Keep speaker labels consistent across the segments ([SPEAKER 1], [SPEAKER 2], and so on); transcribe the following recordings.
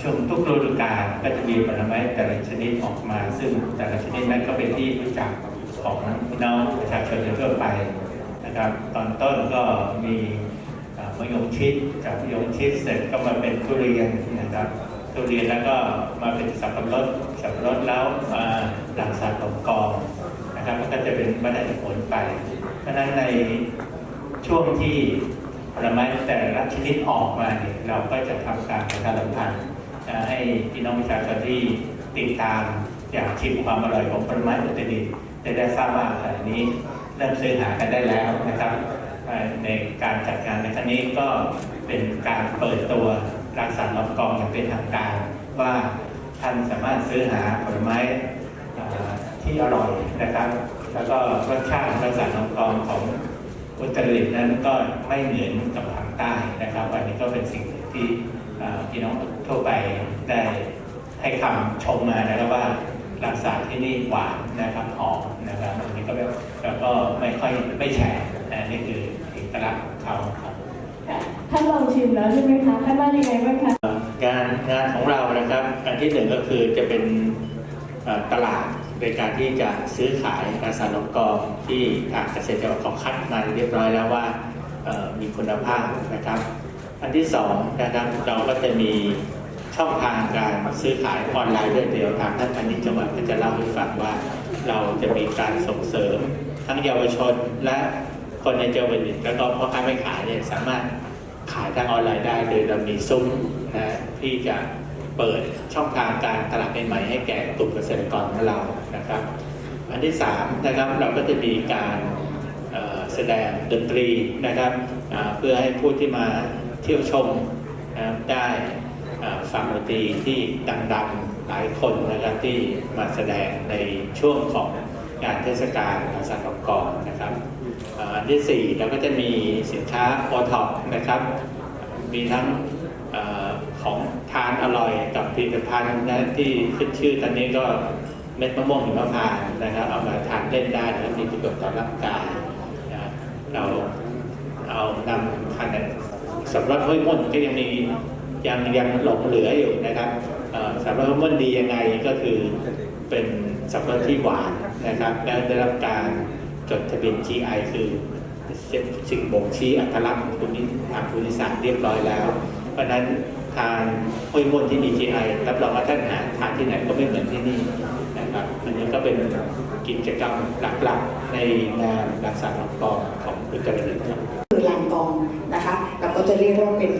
[SPEAKER 1] ช่วงทุกฤดูกาลก็จะมีผลไม้แต่ละชนิดออกมา ซึ่งแต่ละชนิดนั้นก็เป็นที่รู้จักของน้องประชาชนทั่วไปนะครับ ตอนต้นก็มีมะยงชิดจากมะยงชิดเสร็จก็มาเป็นทุเรียนนะครับทุเรียนแล้วก็มาเป็นสับปะรดสับปะรดแล้วมาหลังสารลงกองนะครับก็จะเป็นบรรดาผลไป เพราะนั้นในช่วงที่ ผลไม้แต่ละชนิดออกมาเนี่ยเราก็จะทำการประชาสัมพันธ์ให้พี่น้องประชาชนที่ติดตามอยากชิมความอร่อยของผลไม้อุตรดิตถ์ได้ได้ทราบว่าขณะนี้เริ่มซื้อหากันได้แล้วนะครับ ในการจัดงานในครั้งนี้ก็เป็นการเปิดตัวรังสรรค์ลำกองอย่างเป็นทางการว่าท่านสามารถซื้อหาผลไม้ที่อร่อยนะครับ แล้วก็รสชาติรังสรรค์ลำกองของ อุตรดิตถ์นั้นก็ไม่เหมือนกับทางใต้นะครับ อันนี้ก็เป็นสิ่งที่เอ่อพี่น้องทั่วไปได้ให้คำชมมานะครับว่ารักษาที่นี่หวานนะครับหอมนะครับอันนี้ก็แบบแล้วก็ไม่ค่อยไม่แฉะนะนี่คือเอกลักษณ์ของเขาครับ
[SPEAKER 2] ค่ะท่านลองชิมแล้วใช่ไหมคะท่านว่ายังไงบ้างคะ
[SPEAKER 1] งานงานของเรานะครับอันที่หนึ่งก็คือจะเป็นเอ่อตลาด ในการที่จะซื้อขายกาสารลงกองที่ทางเกษตรจังหวัดเขาคัดมาเรียบร้อยแล้วว่ามีคุณภาพนะครับ อันที่สองนะครับเราก็จะมีช่องทางการซื้อขายออนไลน์ด้วยเดียวทางท่านพาณิชย์จังหวัดก็จะเล่าให้ฟังว่า เราจะมีการส่งเสริมทั้งเยาวชนและคนในจังหวัดแล้วก็พ่อค้าแม่ขายเนี่ยสามารถขายทางออนไลน์ได้โดยเรามีซุ้มนะที่จะ เปิดช่องทางการตลาดใหม่ให้แก่กลุ่มเกษตรกรของเรานะครับ อันที่สามนะครับเราก็จะมีการแสดงดนตรีนะครับเพื่อให้ผู้ที่มาเที่ยวชมนะครับได้ฟังดนตรีที่ดังๆหลายคนนะครับที่มาแสดงในช่วงของงานเทศกาลอาสาฬหกรนะครับอันที่สี่เราก็จะมีสินค้าโอท็อปนะครับ มีทั้งเของทานอร่อยกับผลิตภัณฑ์นะที่ขึ้นชื่อตอนนี้ก็เม็ดมะม่วงหิมพานต์นะครับ เอามาทานเล่นได้นะครับมีประโยชน์ต่อร่างกายนะเราเอานำพันสำหรับห้วยม่นก็ยังมียังยังหลงเหลืออยู่นะครับสำหรับห้วยม่นดียังไงก็คือเป็นสับปะรดที่หวานนะครับและได้รับการจดทะเบียน GI คือสิ่งบ่งชี้อัตลักษณ์ของภูมิทางภูมิศาสตร์เรียบร้อยแล้ว เพราะฉะนั้น ทางห้วยม่วนที่มี GI รับรองว่าท่านหาทานที่ไหนก็ไม่เหมือนที่นี่นะครับอันนี้ก็เป็นกิจกรรมหลักๆในงานรักษาลำกองของอุตรดิตถ์ครับ
[SPEAKER 3] คือลางกองนะคะเราก็จะเรียกว่าเป็น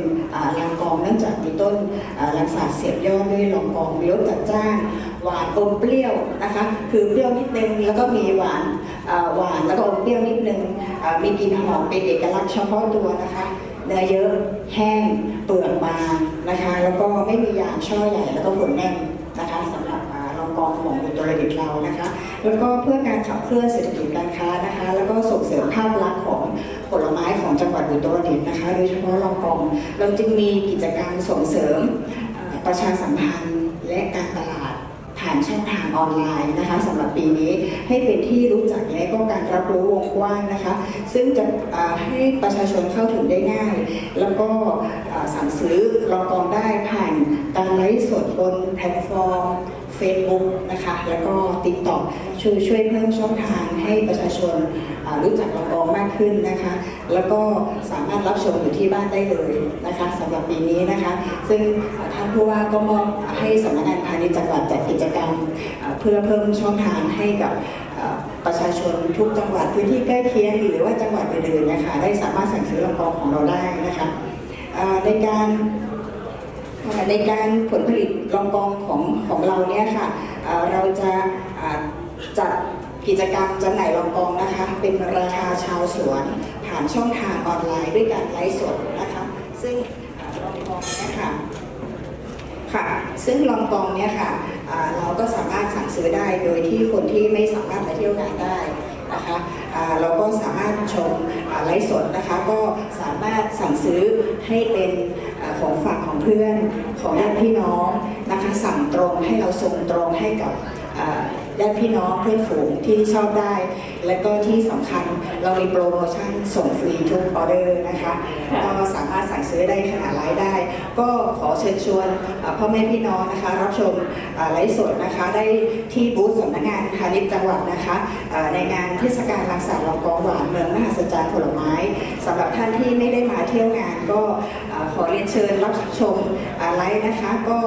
[SPEAKER 3] ลางกองเนื่องจากมีต้นอ่าลังสาเสียบยอดด้วยลองกองมีรสจัดจ้านหวานอมเปรี้ยวนะคะ คือเปรี้ยวนิดนึงแล้วก็มีหวานหวานแล้วก็อมเปรี้ยวนิดนึงอ่ามีกลิ่นหอมเป็นเอกลักษณ์เฉพาะตัวนะคะ เนื้อเยอะแห้งเปลือกบางนะคะ แล้วก็ไม่มียางช่อใหญ่แล้วก็ผลแน่นนะคะสำหรับอ่าลองกองของอุตรดิตถ์เรานะคะ แล้วก็เพื่อการขับเคลื่อนเศรษฐกิจการค้านะคะ แล้วก็ส่งเสริมภาพลักษณ์ของผลไม้ของจังหวัดอุตรดิตถ์นะคะโดยเฉพาะลองกองเราจึงมีกิจกรรมส่งเสริมประชาสัมพันธ์และการตลาด ผ่านช่องทางออนไลน์นะคะสำหรับปีนี้ให้เป็นที่รู้จักและก็การรับรู้วงกว้างนะคะ ซึ่งจะให้ประชาชนเข้าถึงได้ง่าย แล้วก็สั่งซื้อลองกองได้ผ่านการไลฟ์สดบนแพลตฟอร์ม Facebook นะคะ แล้วก็ TikTok ช่วยช่วยเพิ่มช่องทางให้ประชาชนรู้จักลองกองมากขึ้นนะคะ แล้วก็สามารถรับชมอยู่ที่บ้านได้เลยนะคะสำหรับปีนี้นะคะ ซึ่งท่านผู้ว่าก็มอบให้สำนักงานพาณิชย์จังหวัดจัดกิจกรรม เพื่อเพิ่มช่องทางให้กับประชาชนทุกจังหวัดพื้นที่ใกล้เคียงหรือว่าจังหวัดอื่นๆนะคะได้สามารถสั่งซื้อลองกองของเราได้นะคะในการในการผลผลิตรองกองของของเราเนี่ยค่ะเราจะจัด กิจกรรมจำหน่ายรองกองนะคะ เป็นราคาชาวสวน ผ่านช่องทางออนไลน์ด้วยการไลฟ์สดนะคะ ซึ่งอ่ารองกองเนี่ยค่ะค่ะ ซึ่งลองกองเนี่ยค่ะเราก็สามารถสั่งซื้อได้โดยที่คนที่ไม่สามารถมาเที่ยวงานได้นะคะเราก็สามารถชมไลฟ์สดนะคะ ก็สามารถสั่งซื้อให้เป็นอของฝากของเพื่อนของญาติพี่น้องนะคะ สั่งตรงให้เราส่งตรงให้กับ ญาติพี่น้องเพื่อนฝูงที่ชอบได้ และก็ที่สำคัญเรามีโปรโมชั่นส่งฟรีทุกออเดอร์นะคะก็สามารถสั่งซื้อได้ขนาดไลฟ์ได้ ก็ขอเชิญชวนพ่อแม่พี่น้องนะคะ รับชมไลฟ์สดนะคะได้ที่บูธสำนักงานพาณิชย์จังหวัดนะคะในงานเทศกาลรังสรรค์ลองกองหวานเมืองมหัศจรรย์ผลไม้สำหรับท่านที่ไม่ได้มาเที่ยวงานก็ขอเรียนเชิญรับชมไลฟ์นะคะก็